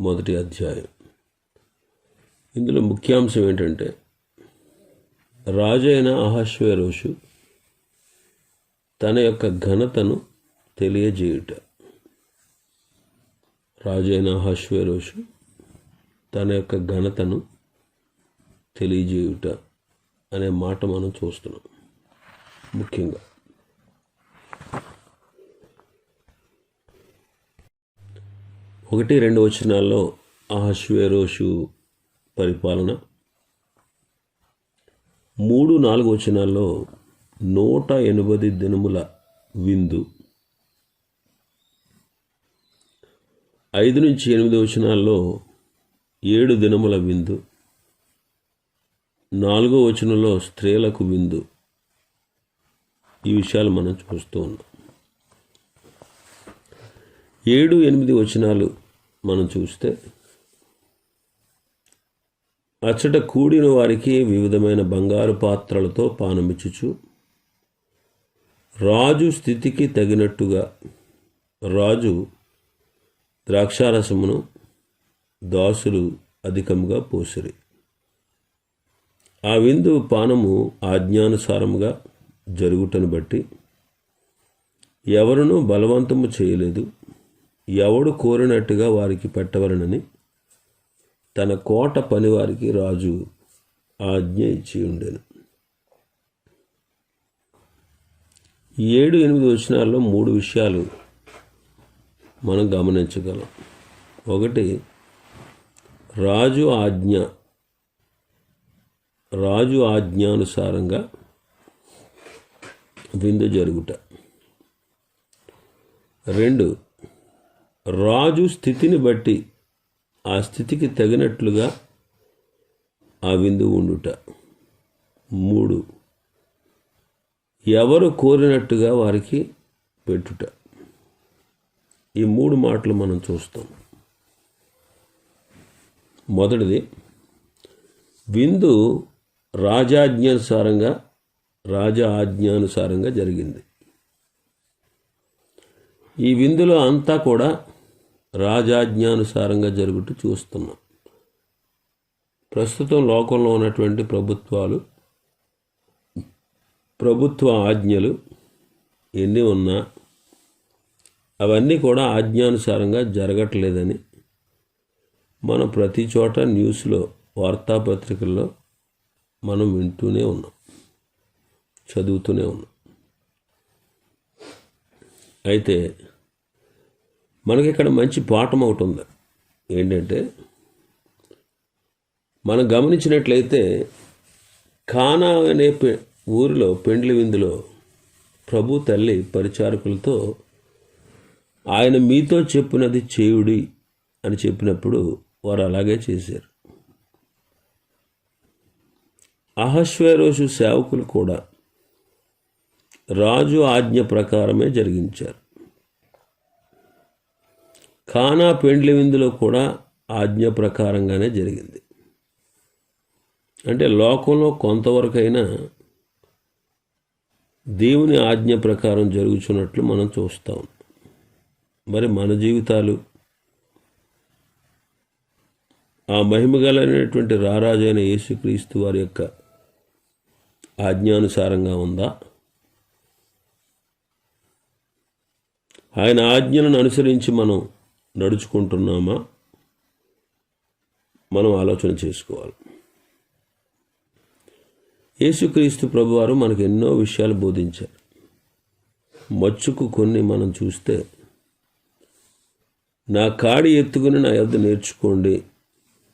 మొదటి అధ్యాయం. ఇందులో ముఖ్యాంశం ఏంటంటే రాజైన అహశ్వేరోషు తన యొక్క ఘనతను తెలియజేయుట. రాజైన అహశ్వేరోషు తన యొక్క ఘనతను తెలియజేయుట అనే మాట మనం చూస్తున్నాం ముఖ్యంగా. ఒకటి రెండు వచనాల్లో ఆశ్వేరోషు పరిపాలన. మూడు నాలుగు వచనాల్లో నూట ఎనభై దినముల విందు. ఐదు నుంచి ఎనిమిది వచనాల్లో ఏడు దినముల విందు. నాలుగో వచనంలో స్త్రీలకు విందు. ఈ విషయాలు మనం చూస్తూ ఉన్నాం. ఏడు ఎనిమిది వచనాలు మనం చూస్తే అచ్చట కూడిన వారికి వివిధమైన బంగారు పాత్రలతో పానమిచ్చుచు రాజు స్థితికి తగినట్టుగా రాజు ద్రాక్షారసమును దాసులు అధికంగా పోసిరి. ఆ విందు పానము ఆజ్ఞానుసారముగా జరుగుటను బట్టి ఎవరునూ బలవంతము చేయలేదు. ఎవడు కోరినట్టుగా వారికి పెట్టవలనని తన కోట పనివారికి రాజు ఆజ్ఞ ఇచ్చి ఉండేను. ఏడు ఎనిమిది వచనాల్లో మూడు విషయాలు మనం గమనించగలం. ఒకటి రాజు ఆజ్ఞ రాజు ఆజ్ఞానుసారంగా విందు జరుగుట. రెండు రాజు స్థితిని బట్టి ఆ స్థితికి తగినట్లుగా ఆ విందు ఉండుట. మూడు ఎవరు కోరినట్టుగా వారికి పెట్టుట. ఈ మూడు మాటలు మనం చూస్తాం. మొదటిది విందు రాజాజ్ఞానుసారంగా రాజా ఆజ్ఞానుసారంగా జరిగింది. ఈ విందులో అంతా కూడా రాజాజ్ఞానుసారంగా జరుగుతూ చూస్తున్నాం. ప్రస్తుతం లోకంలో ఉన్నటువంటి ప్రభుత్వాలు ప్రభుత్వ ఆజ్ఞలు ఎన్ని ఉన్నా అవన్నీ కూడా ఆజ్ఞానుసారంగా జరగట్లేదని మనం ప్రతి చోట న్యూస్లో వార్తాపత్రికల్లో మనం వింటూనే ఉన్నాం చదువుతూనే ఉన్నాం. అయితే మనకి ఇక్కడ మంచి పాఠం ఒకటి ఉంది. ఏంటంటే మనం గమనించినట్లయితే కానా అనే పె ఊరిలో పెండ్లి విందులో ప్రభు తల్లి పరిచారకులతో ఆయన మీతో చెప్పినది చేయుడి అని చెప్పినప్పుడు వారు అలాగే చేశారు. అహశ్వేరోషు సేవకులు కూడా రాజు ఆజ్ఞ ప్రకారమే జరిగించారు. కానా పెండ్లి విందులో కూడా ఆజ్ఞ ప్రకారంగానే జరిగింది. అంటే లోకంలో కొంతవరకైనా దేవుని ఆజ్ఞ ప్రకారం జరుగుచున్నట్లు మనం చూస్తాం మరి మన జీవితాలు ఆ మహిమగలైనటువంటి రారాజైన యేసుక్రీస్తు వారి యొక్క ఆజ్ఞానుసారంగా ఉందా? ఆయన ఆజ్ఞలను అనుసరించి మనం నడుచుకుంటున్నామా? మనం ఆలోచన చేసుకోవాలి. యేసుక్రీస్తు ప్రభువారు మనకు ఎన్నో విషయాలు బోధించారు. మచ్చుకు కొన్ని మనం చూస్తే నా కాడి ఎత్తుకుని నా యొద్ నేర్చుకోండి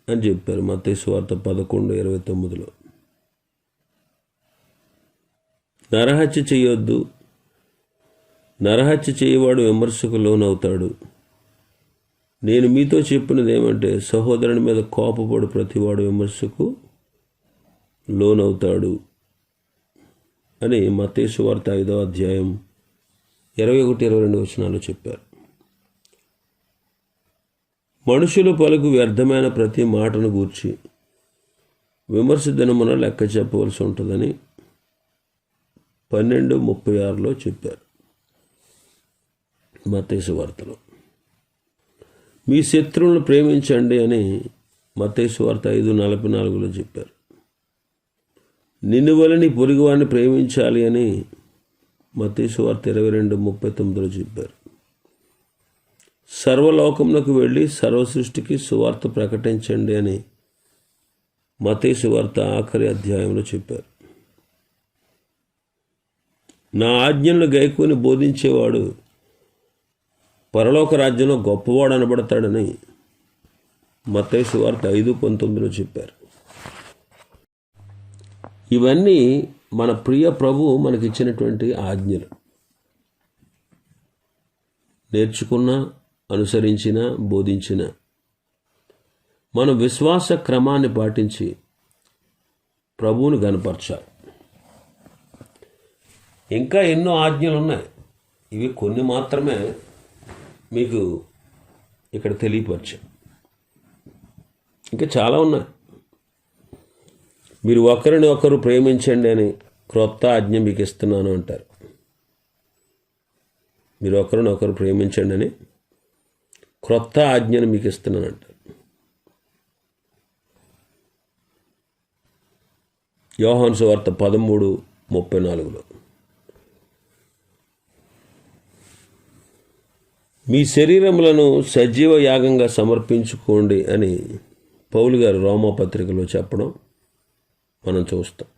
అని చెప్పారు మత్తయి వార్త పదకొండు ఇరవై తొమ్మిదిలో. నరహత్య చేయొద్దు. నరహత్య చేయవాడు విమర్శకు లోనవుతాడు. నేను మీతో చెప్పినది ఏమంటే సహోదరుని మీద కోపపడు ప్రతివాడు విమర్శకు లోనవుతాడు అని మతేసు వార్త ఐదో అధ్యాయం ఇరవై ఒకటి ఇరవై రెండు వచనాలు చెప్పారు. మనుషులు పలుకు వ్యర్థమైన ప్రతి మాటను గూర్చి విమర్శ దినమున లెక్క చెప్పవలసి ఉంటుందని పన్నెండు ముప్పై ఆరులో చెప్పారు మతేసు వార్తలో. మీ శత్రువులను ప్రేమించండి అని మతేశ్వార్త ఐదు నలభై నాలుగులో చెప్పారు. నిన్ను వలని పొరుగువాడిని ప్రేమించాలి అని మతేశ్వార్త ఇరవై రెండు ముప్పై తొమ్మిదిలో చెప్పారు. సర్వలోకంలోకి వెళ్ళి సర్వ సృష్టికి సువార్త ప్రకటించండి అని మతేశ్వార్త ఆఖరి అధ్యాయంలో చెప్పారు. నా ఆజ్ఞలను గైకుని బోధించేవాడు పరలోక రాజ్యంలో గొప్పవాడు అనబడతాడని మతేసు వార్త ఐదు పంతొమ్మిదిలో చెప్పారు. ఇవన్నీ మన ప్రియ ప్రభు మనకిచ్చినటువంటి ఆజ్ఞలు. నేర్చుకున్న అనుసరించిన బోధించిన మన విశ్వాస క్రమాన్ని పాటించి ప్రభువును గనపరచాలి. ఇంకా ఎన్నో ఆజ్ఞలు ఉన్నాయి ఇవి కొన్ని మాత్రమే. మీకు ఇక్కడ తెలియపరిచాం. ఇంకా చాలా ఉన్నాయి. మీరు ఒకరిని ఒకరు ప్రేమించండి అని క్రొత్త ఆజ్ఞ మీకు ఇస్తున్నాను అంటారు. మీరు ఒకరిని ఒకరు ప్రేమించండి అని క్రొత్త ఆజ్ఞను మీకు ఇస్తున్నాను అంటారు. యోహాన్సు వార్త పదమూడు ముప్పై నాలుగులో. మీ శరీరములను సజీవ యాగంగా సమర్పించుకోండి అని పౌలు గారు రోమపత్రికలో చెప్పడం మనం చూస్తాం.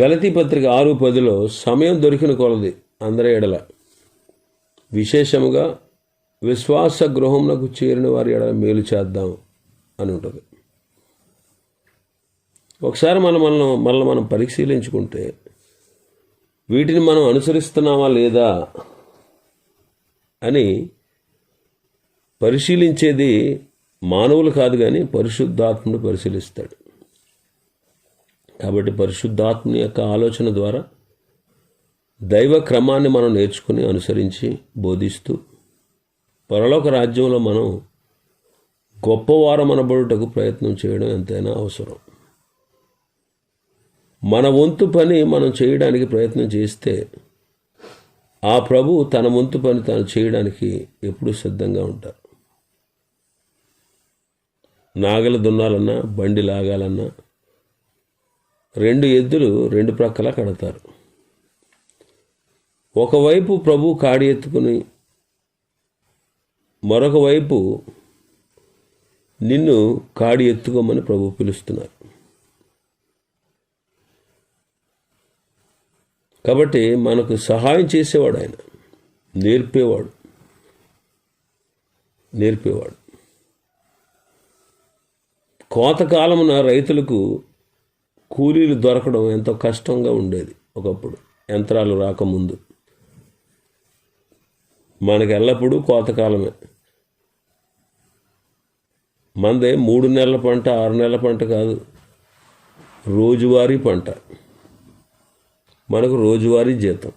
గలతీ పత్రిక ఆరు పదిలో సమయం దొరికిన కొలది అందరి ఎడల విశేషముగా విశ్వాస గృహంలోకి చేరిన వారి ఎడల మేలు చేద్దాం అని ఉంటుంది. ఒకసారి మనం మనం మనల్ని మనం పరిశీలించుకుంటే వీటిని మనం అనుసరిస్తున్నామా లేదా అని పరిశీలించేది మానవులు కాదు కానీ పరిశుద్ధాత్మను పరిశీలిస్తాడు. కాబట్టి పరిశుద్ధాత్మ యొక్క ఆలోచన ద్వారా దైవ క్రమాన్ని మనం నేర్చుకుని అనుసరించి బోధిస్తూ పరలోక రాజ్యంలో మనం గొప్పవారం అనబడుటకు ప్రయత్నం చేయడం ఎంతైనా అవసరం. మన వంతు పని మనం చేయడానికి ప్రయత్నం చేస్తే ఆ ప్రభు తన వంతు పని తాను చేయడానికి ఎప్పుడూ సిద్ధంగా ఉంటారు. నాగలు దున్నాలన్నా బండి లాగాలన్నా రెండు ఎద్దులు రెండు ప్రక్కల కడతారు. ఒకవైపు ప్రభు కాడి ఎత్తుకుని మరొక వైపు నిన్ను కాడి ఎత్తుకోమని ప్రభు పిలుస్తున్నారు. కాబట్టి మనకు సహాయం చేసేవాడు ఆయన. నేర్పేవాడు. నేర్పేవాడు. కోతకాలమున రైతులకు కూలీలు దొరకడం ఎంతో కష్టంగా ఉండేది ఒకప్పుడు. యంత్రాలు రాకముందు. మనకి ఎల్లప్పుడూ కోతకాలమే. మందే మూడు నెలల పంట ఆరు నెలల పంట కాదు. రోజువారీ పంట. మనకు రోజువారీ జీతం.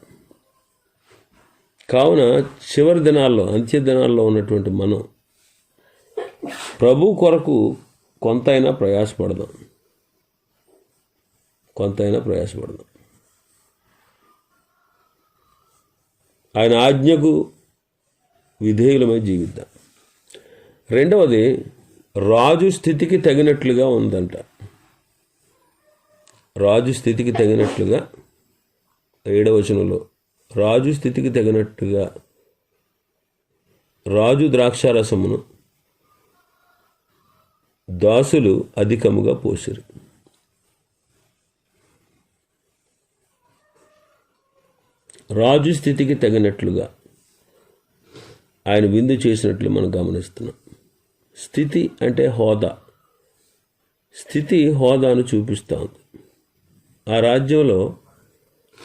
కావున చివరి దినాల్లో అంత్య దినాల్లో ఉన్నటువంటి మనం ప్రభు కొరకు కొంతైనా ప్రయాసపడదాం. కొంతైనా ప్రయాసపడదాం. ఆయన ఆజ్ఞకు విధేయులమై జీవిద్దాం. రెండవది రాజు స్థితికి తగినట్లుగా ఉందంట. రాజు స్థితికి తగినట్లుగా ఏడవచనంలో రాజు స్థితికి తగినట్టుగా రాజు ద్రాక్షారసమును దాసులు అధికముగా పోసిరు. రాజు స్థితికి తగినట్లుగా ఆయన విందు చేసినట్లు మనం గమనిస్తున్నాం. స్థితి అంటే హోదా. స్థితి హోదాను చూపిస్తూ ఉంది. ఆ రాజ్యంలో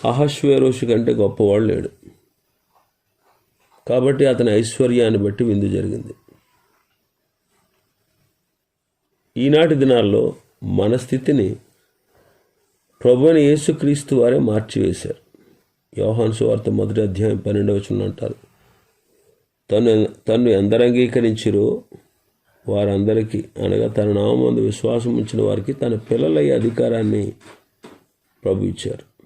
అహశ్వేరోషు కంటే గొప్పవాడు లేడు. కాబట్టి అతని ఐశ్వర్యాన్ని బట్టి విందు జరిగింది. ఈనాటి దినాల్లో మన స్థితిని ప్రభుని యేసుక్రీస్తు వారే మార్చివేశారు. యోహాన్ సువార్త మొదటి అధ్యాయం పన్నెండవ వచనం అంటారు. తను తను ఎందరు అంగీకరించిరో వారందరికీ అనగా తన నామందు విశ్వాసం ఉంచిన వారికి తన పిల్లలయ్యే అధికారాన్ని ప్రభు ఇచ్చారు.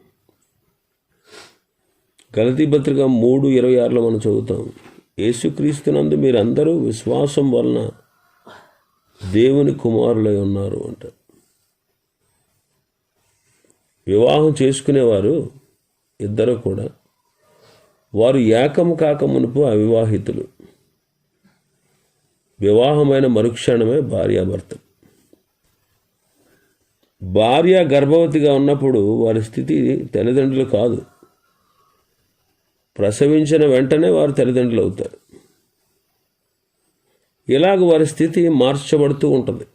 గలతీ పత్రిక మూడు ఇరవై ఆరులో మనం చదువుతాం. యేసుక్రీస్తునందు మీరందరూ విశ్వాసం వలన దేవుని కుమారులై ఉన్నారు అంట. వివాహం చేసుకునేవారు ఇద్దరు కూడా. వారు ఏకము కాక మునుపు అవివాహితులు. వివాహమైన మరుక్షణమే భార్యాభర్తలు. భార్య గర్భవతిగా ఉన్నప్పుడు వారి స్థితి తల్లిదండ్రులు కాదు. ప్రసవించిన వెంటనే వారు తల్లిదండ్రులు అవుతారు. ఇలాగ వారి స్థితి మార్చబడుతూ ఉంటుంది.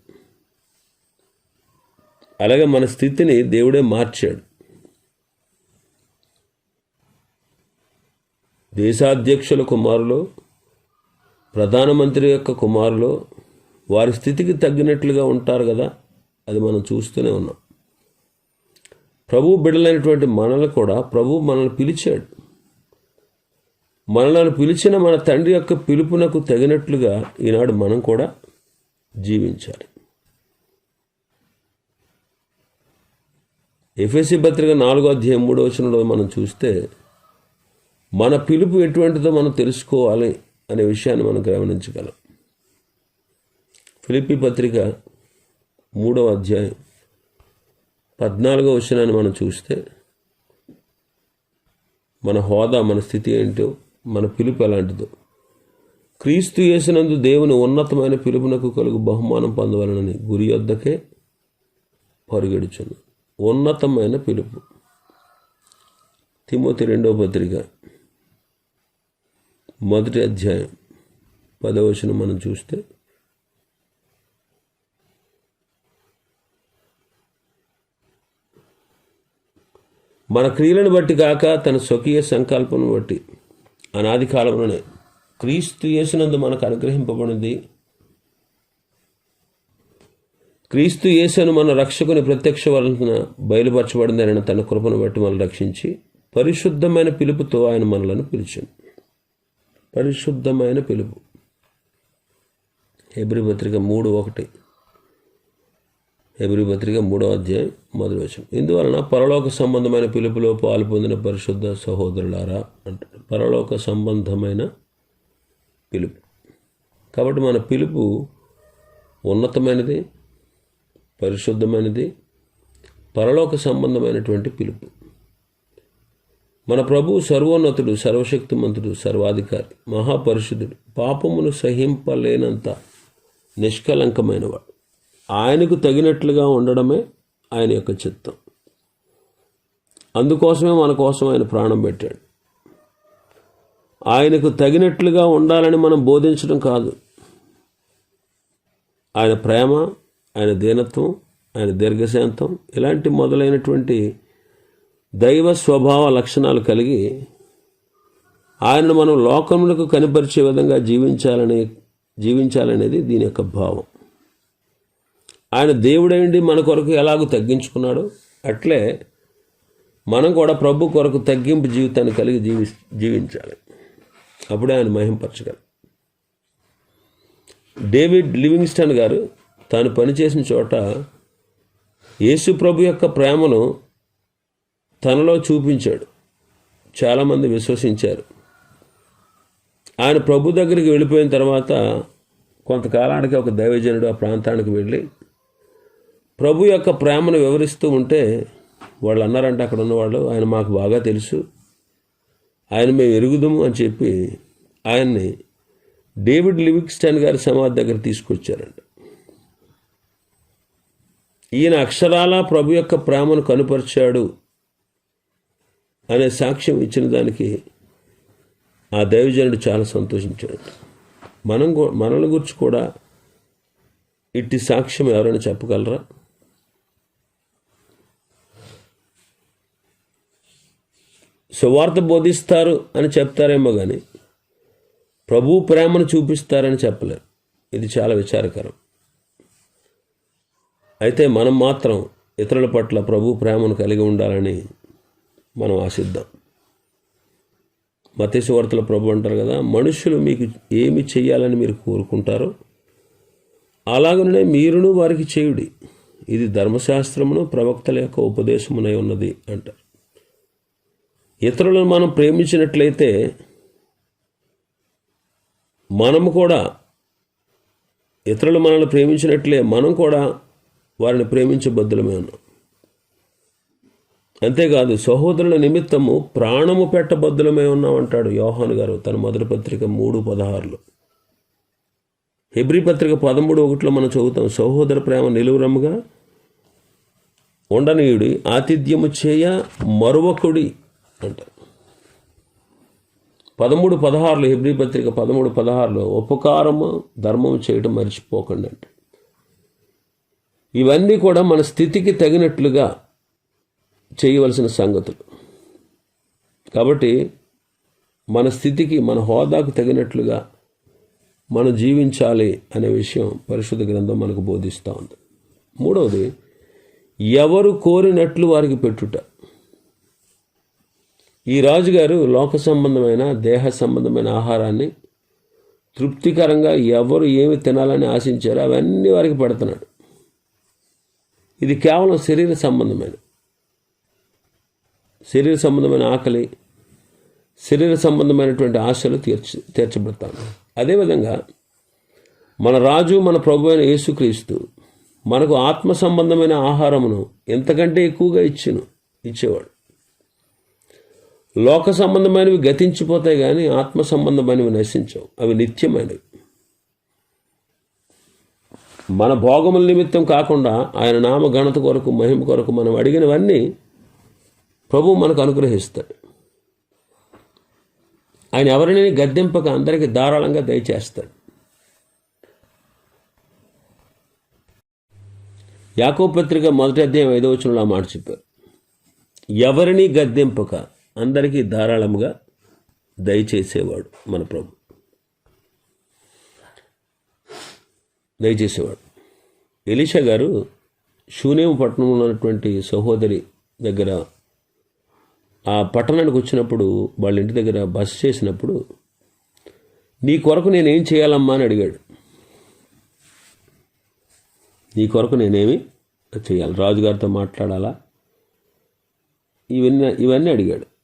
అలాగే మన స్థితిని దేవుడే మార్చాడు. దేశాధ్యక్షుల కుమారులు ప్రధానమంత్రి యొక్క కుమారులు వారి స్థితికి తగ్గినట్లుగా ఉంటారు కదా అది మనం చూస్తూనే ఉన్నాం. ప్రభు బిడ్డలైనటువంటి మనల్ని కూడా ప్రభు మనల్ని పిలిచాడు. మనలను పిలిచిన మన తండ్రి యొక్క పిలుపునకు తగినట్లుగా ఈనాడు మనం కూడా జీవించాలి. ఎఫ్ఎస్సి పత్రిక నాలుగో అధ్యాయం మూడో వచనంలో మనం చూస్తే మన పిలుపు ఎటువంటిదో మనం తెలుసుకోవాలి అనే విషయాన్ని మనం గమనించగలం. ఫిలిపి పత్రిక మూడవ అధ్యాయం పద్నాలుగో వచనాన్ని మనం చూస్తే మన హోదా మన స్థితి ఏంటో మన పిలుపు ఎలాంటిదో. క్రీస్తు చేసినందు దేవుని ఉన్నతమైన పిలుపునకు కలుగు బహుమానం పొందవలనని గురి వద్దకే పరుగెడుచును. ఉన్నతమైన పిలుపు. తిమోతి రెండవ పత్రిక. మొదటి అధ్యాయం. పదవచనం మనం చూస్తే. మన క్రియలను బట్టి కాక తన స్వకీయ సంకల్పం బట్టి అనాది కాలంలోనే క్రీస్తు యేసునందు మనకు అనుగ్రహింపబడింది. క్రీస్తు యేసును మన రక్షకుని ప్రత్యక్ష వలన బయలుపరచబడింది ఆయన తన కృపను బట్టి మనల్ని రక్షించి పరిశుద్ధమైన పిలుపుతో ఆయన మనలను పిలిచింది పరిశుద్ధమైన పిలుపు. హెబ్రి పత్రిక మూడు ఒకటి. హెబ్రి పత్రిక మూడో అధ్యాయం మొదటి వచనం. ఇందువలన పరలోక సంబంధమైన పిలుపులో పాలు పొందిన పరిశుద్ధ సహోదరులారా అంటే పరలోక సంబంధమైన పిలుపు. కాబట్టి మన పిలుపు ఉన్నతమైనది పరిశుద్ధమైనది పరలోక సంబంధమైనటువంటి పిలుపు. మన ప్రభు సర్వోన్నతుడు సర్వశక్తిమంతుడు సర్వాధికారి మహాపరిశుద్ధుడు పాపమును సహింపలేనంత నిష్కలంకమైనవాడు. ఆయనకు తగినట్లుగా ఉండడమే ఆయన యొక్క చిత్తం. అందుకోసమే మన కోసం ఆయన ప్రాణం పెట్టాడు. ఆయనకు తగినట్లుగా ఉండాలని మనం బోధించడం కాదు. ఆయన ప్రేమ ఆయన దీనత్వం ఆయన దీర్ఘశాంతం ఇలాంటి మొదలైనటువంటి దైవ స్వభావ లక్షణాలు కలిగి ఆయనను మనం లోకములకు కనిపరిచే విధంగా జీవించాలని జీవించాలనేది దీని యొక్క భావం. ఆయన దేవుడైండి మన కొరకు ఎలాగో తగ్గించుకున్నాడో? అట్లే మనం కూడా ప్రభు కొరకు తగ్గింపు జీవితాన్ని కలిగి జీవి జీవించాలి. అప్పుడే ఆయన మహింపరచగలం. డేవిడ్ లివింగ్స్టన్ గారు తాను పనిచేసిన చోట యేసు ప్రభు యొక్క ప్రేమను తనలో చూపించాడు. చాలామంది విశ్వసించారు. ఆయన ప్రభు దగ్గరికి వెళ్ళిపోయిన తర్వాత కొంతకాలానికి ఒక దైవజనుడు ఆ ప్రాంతానికి వెళ్ళి ప్రభు యొక్క ప్రేమను వివరిస్తూ ఉంటే వాళ్ళు అన్నారంటే అక్కడ ఉన్నవాళ్ళు ఆయన మాకు బాగా తెలుసు. ఆయన మేము ఎరుగుదాము అని చెప్పి ఆయన్ని డేవిడ్ లివింగ్స్టన్ గారి సమాధి దగ్గర తీసుకొచ్చారంట. ఈయన అక్షరాల ప్రభు యొక్క ప్రేమను కనుపరిచాడు అనే సాక్ష్యం ఇచ్చిన దానికి ఆ దైవజనుడు చాలా సంతోషించాడు. మనం మనల్ని గురించి కూడా ఇట్టి సాక్ష్యం ఎవరైనా చెప్పగలరా? సువార్త బోధిస్తారు అని చెప్తారేమో కానీ ప్రభు ప్రేమను చూపిస్తారని చెప్పలేరు. ఇది చాలా విచారకరం. అయితే మనం మాత్రం ఇతరుల పట్ల ప్రభు ప్రేమను కలిగి ఉండాలని మనం ఆశిద్దాం. మతేసు వార్తల ప్రభు అంటారు కదా మనుషులు మీకు ఏమి చేయాలని మీరు కోరుకుంటారో అలాగనే మీరును వారికి చేయుడి. ఇది ధర్మశాస్త్రమును ప్రవక్తల యొక్క ఉపదేశమునై ఉన్నది అంటారు ఇతరులను మనం ప్రేమించినట్లయితే మనము కూడా ఇతరులు మనల్ని ప్రేమించినట్లే మనం కూడా వారిని ప్రేమించబద్దులమే ఉన్నాం. అంతేకాదు సహోదరుల నిమిత్తము ప్రాణము పెట్టబద్దులమే ఉన్నాం అంటాడు యోహాన్ గారు తన మొదటి పత్రిక మూడు పదహారులో. హెబ్రి పత్రిక పదమూడు ఒకటిలో మనం చదువుతాం సహోదర ప్రేమ నిలువురముగా ఉండనీయుడి ఆతిథ్యము చేయ మరువకుడి అంటారు పదమూడు పదహారులో హిబ్రి పత్రిక పదమూడు పదహారులో ఉపకారము ధర్మం చేయడం మర్చిపోకండి అంటే. ఇవన్నీ కూడా మన స్థితికి తగినట్లుగా చేయవలసిన సంగతులు. కాబట్టి మన స్థితికి మన హోదాకు తగినట్లుగా మనం జీవించాలి అనే విషయం పరిశుద్ధ గ్రంథం మనకు బోధిస్తూ ఉంది. మూడవది ఎవరు కోరినట్లు వారికి పెట్టుట. ఈ రాజుగారు లోక సంబంధమైన దేహ సంబంధమైన ఆహారాన్ని తృప్తికరంగా ఎవరు ఏమి తినాలని ఆశించారో అవన్నీ వారికి పెడుతున్నాడు. ఇది కేవలం శరీర సంబంధమైన శరీర సంబంధమైన ఆకలి శరీర సంబంధమైనటువంటి ఆశలు తీర్చి తీర్చబడతాను అదేవిధంగా మన రాజు మన ప్రభు అయిన యేసుక్రీస్తు మనకు ఆత్మ సంబంధమైన ఆహారమును ఎంతకంటే ఎక్కువగా ఇచ్చును ఇచ్చేవాడు. లోక సంబంధమైనవి గతించిపోతాయి కానీ ఆత్మ సంబంధమైనవి నశించవు. అవి నిత్యమైనవి. మన భోగముల నిమిత్తం కాకుండా ఆయన నామ ఘనత కొరకు మహిమ కొరకు మనం అడిగినవన్నీ ప్రభు మనకు అనుగ్రహిస్తాడు. ఆయన ఎవరిని గద్దెంపక అందరికీ ధారాళంగా దయచేస్తాడు. యాకో పత్రిక మొదటి అధ్యాయం ఐదో వచనంలో ఆ మాట చెప్పారు. ఎవరిని గద్దెంపక అందరికీ ధారాళముగా దయచేసేవాడు మన ప్రభు. దయచేసేవాడు. ఎలీషా గారు శూనేము పట్టణంలో ఉన్నటువంటి సహోదరి దగ్గర ఆ పట్టణానికి వచ్చినప్పుడు వాళ్ళ ఇంటి దగ్గర బస చేసినప్పుడు నీ కొరకు నేనేం చేయాలమ్మా? అని అడిగాడు. నీ కొరకు నేనేమి చేయాలి? రాజుగారితో మాట్లాడాలా? ఇవన్నీ ఇవన్నీ అడిగాడు.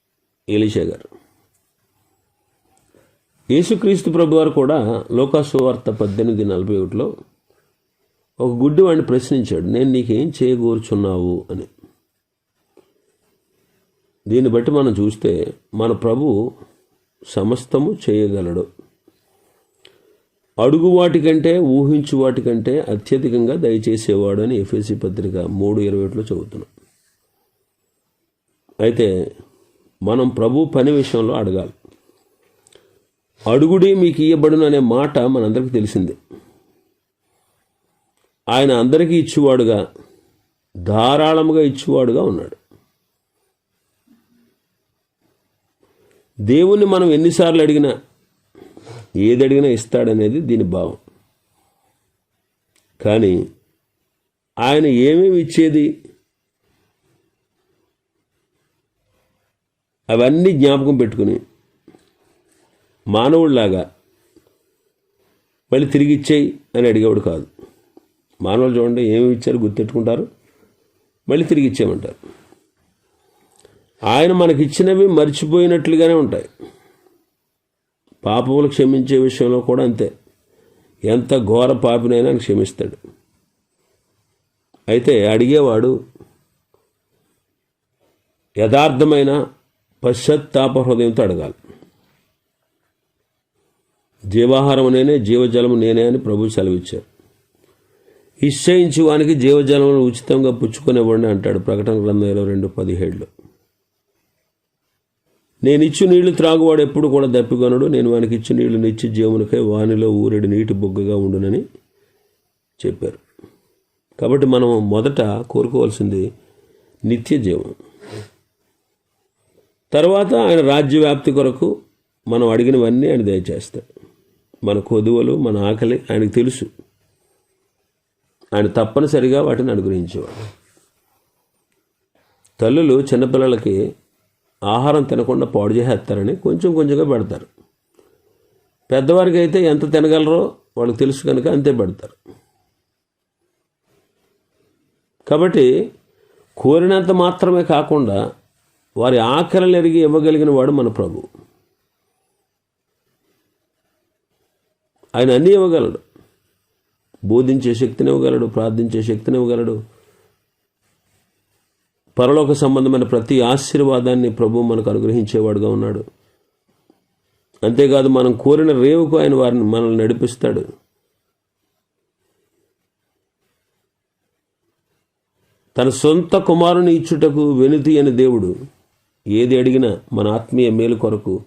ఎలీషా గారు. యేసుక్రీస్తు ప్రభువారు కూడా లోకాసువార్త పద్దెనిమిది నలభై ఒకటిలో ఒక గుడ్డివాడిని ప్రశ్నించాడు నేను నీకేం చేయగూర్చున్నావు? అని. దీన్ని బట్టి మనం చూస్తే మన ప్రభు సమస్తము చేయగలడు. అడుగు వాటికంటే ఊహించు వాటికంటే అత్యధికంగా దయచేసేవాడు అని ఎఫ్ఎసి పత్రిక మూడు ఇరవై ఒకటిలో చదువుతున్నాం. అయితే మనం ప్రభు పని విషయంలో అడగాలి. అడుగుడి మీకు ఇయ్యబడును అనే మాట మనందరికీ తెలిసిందే. ఆయన అందరికీ ఇచ్చేవాడుగా ధారాళముగా ఇచ్చేవాడుగా ఉన్నాడు. దేవుణ్ణి మనం ఎన్నిసార్లు అడిగినా ఏది అడిగినా ఇస్తాడనేది దీని భావం. కానీ ఆయన ఏమేమి ఇచ్చేది? అవన్నీ జ్ఞాపకం పెట్టుకుని మానవుడిలాగా మళ్ళీ తిరిగి ఇచ్చేయి అని అడిగేవాడు కాదు. మానవులు చూడండి ఏమి ఇచ్చారు గుర్తెట్టుకుంటారు? మళ్ళీ తిరిగి ఇచ్చేయమంటారు. ఆయన మనకిచ్చినవి మర్చిపోయినట్లుగానే ఉంటాయి. పాపములు క్షమించే విషయంలో కూడా అంతే. ఎంత ఘోర పాపినైనా క్షమిస్తాడు. అయితే అడిగేవాడు యథార్థమైన పశ్చాత్తాప హృదయంతో అడగాలి. జీవాహారం నేనే జీవజలము నేనే అని ప్రభు సెలవిచ్చారు. ఇశ్చయించు వానికి జీవజలమును ఉచితంగా పుచ్చుకునేవ్వండి అంటాడు ప్రకటన గ్రంథం ఇరవై రెండు పదిహేడులో. నేను ఇచ్చు నీళ్ళు త్రాగువాడు ఎప్పుడు కూడా దప్పికొనడు నేను వానికి ఇచ్చి నీళ్ళు నిచ్చి జీవునికై వానిలో ఊరేడు నీటి బొగ్గగా ఉండునని చెప్పారు. కాబట్టి మనం మొదట కోరుకోవాల్సింది నిత్య జీవం. తర్వాత ఆయన రాజ్యవ్యాప్తి కొరకు మనం అడిగినవన్నీ ఆయన దయచేస్తాడు. మన కొదువలు మన ఆకలి ఆయనకు తెలుసు. ఆయన తప్పనిసరిగా వాటిని అనుగ్రహించేవాడు. తల్లులు చిన్నపిల్లలకి ఆహారం తినకుండా పాడు చేసేస్తారని కొంచెం కొంచెంగా పెడతారు. పెద్దవారికి అయితే ఎంత తినగలరో వాళ్ళకి తెలుసు కనుక అంతే పెడతారు. కాబట్టి కోరినంత మాత్రమే కాకుండా వారి ఆకలిని ఎరిగి ఇవ్వగలిగిన వాడు మన ప్రభు. ఆయన అన్నీ ఇవ్వగలడు. బోధించే శక్తిని ఇవ్వగలడు ప్రార్థించే శక్తిని ఇవ్వగలడు. పరలోక సంబంధమైన ప్రతి ఆశీర్వాదాన్ని ప్రభు మనకు అనుగ్రహించేవాడుగా ఉన్నాడు. అంతేకాదు మనం కోరిన రేవుకు ఆయన వారిని మనల్ని నడిపిస్తాడు. తన సొంత కుమారుని ఇచ్చుటకు వెనుతి అని దేవుడు ఏది అడిగినా మన ఆత్మీయ మేలు కొరకు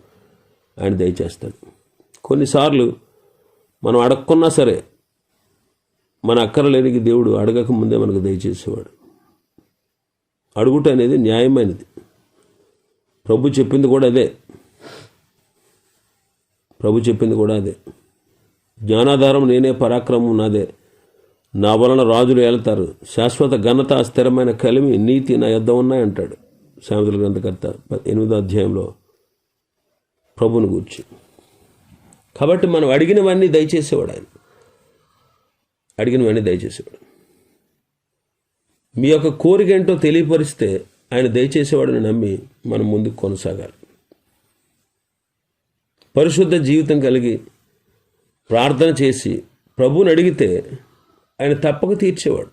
ఆయన దయచేస్తాడు. కొన్నిసార్లు మనం అడగకున్నా సరే మన అక్కరలేనికి దేవుడు అడగక ముందే మనకు దయచేసేవాడు. అడుగుట అనేది న్యాయమైనది. ప్రభు చెప్పింది కూడా అదే. ప్రభు చెప్పింది కూడా అదే. జ్ఞానాధారం నేనే పరాక్రమం నాదే. నా వలన రాజులు ఏళ్తారు. శాశ్వత ఘనత స్థిరమైన కలిమి నీతి నా యుద్ధం ఉన్నాయంటాడు. సామెతల గ్రంథకర్త ప- ఎనిమిదో అధ్యాయంలో ప్రభుని గూర్చి. కాబట్టి మనం అడిగినవన్నీ దయచేసేవాడు ఆయన. అడిగినవన్నీ దయచేసేవాడు. మీ యొక్క కోరిక ఏంటో తెలియపరిస్తే ఆయన దయచేసేవాడిని నమ్మి మనం ముందుకు కొనసాగాలి. పరిశుద్ధ జీవితం కలిగి ప్రార్థన చేసి ప్రభువుని అడిగితే ఆయన తప్పక తీర్చేవాడు.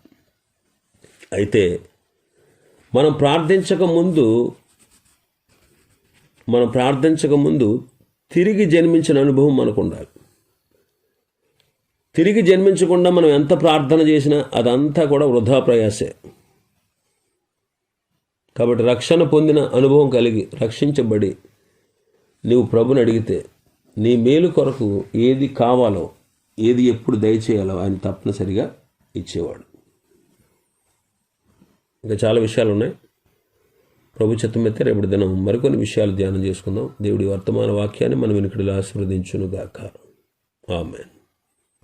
అయితే మనం ప్రార్థించక ముందు మనం ప్రార్థించక ముందు తిరిగి జన్మించిన అనుభవం మనకు ఉండాలి తిరిగి జన్మించకుండా మనం ఎంత ప్రార్థన చేసినా అదంతా కూడా వృధా ప్రయాసే. కాబట్టి రక్షణ పొందిన అనుభవం కలిగి రక్షించబడి నీవు ప్రభుని అడిగితే నీ మేలు కొరకు ఏది కావాలో ఏది ఎప్పుడు దయచేయాలో ఆయన తప్పనిసరిగా ఇచ్చేవాడు. ఇంకా చాలా విషయాలు ఉన్నాయి ప్రభు చిత్తమైతే రేపటి దినం మరికొన్ని విషయాలు ధ్యానం చేసుకుందాం. దేవుడి వర్తమాన వాక్యాన్ని మనం వెనుకడిలో ఆశీర్వదించునుగాక. ఆమెన్.